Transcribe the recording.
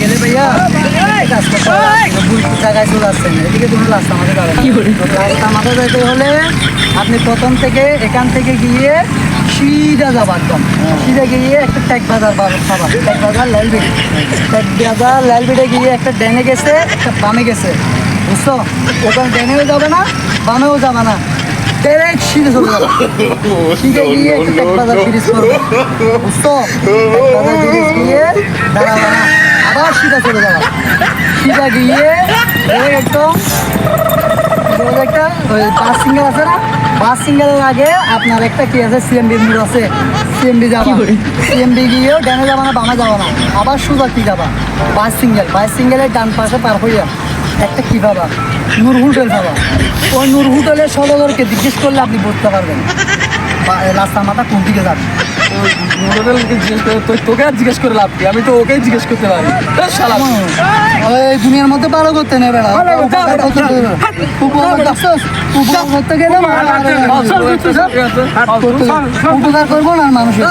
গেলে ভাইয়া। রাস্তা মাঠে যাবে হলে আপনি প্রথম থেকে এখান থেকে গিয়ে সিধা যাব একদম। হ্যাঁ। সিধা গিয়ে একটা ট্যাক বাজার পাবা ট্যাক বাজার লালবিড়ি। ট্যাক বাজার লালবিড়ে গিয়ে একটা ড্যানে গেছে একটা বামে গেছে। বুঝছ? ওখানে ড্যানেও যাবে না বামেও যাবে না। Direct সিরিজ হবে গেল গিয়ে একটা বাজার সিরিজ করব। বুঝছ? বাজার গিয়ে আবার সিধা চলে যাবে সিধা গিয়ে একদম একটা ওই বাস সিঙ্গেল আছে না? বাস সিঙ্গেলের আগে আপনার একটা কি আছে? সিএমবি মোড় আছে। সিএমবি যাবা। সিএমবি গিয়েও ডানে যাবা না বামে যাবা না। আবার সোজা কি যাবা? বাস সিঙ্গেল বাস সিঙ্গেলের ডান পাশে পার হইয়া একটা কি পাবা নূর হোটেল পাবা ওই নূর হোটেলের সদরকে জিজ্ঞেস করলে আপনি বুঝতে পারবেন। বা- রাস্তা মাথা কোন দিকে যাবে? জিজ্ঞেস করে তোকে আর জিজ্ঞেস করে লাভ কি? আমি তো ওকেই জিজ্ঞেস করতে পারি। শালা। ওই দুনিয়ার মধ্যে পারো করতে নেই বেড়া। উপকার করতে গেলে। উপকার করব না মানুষের?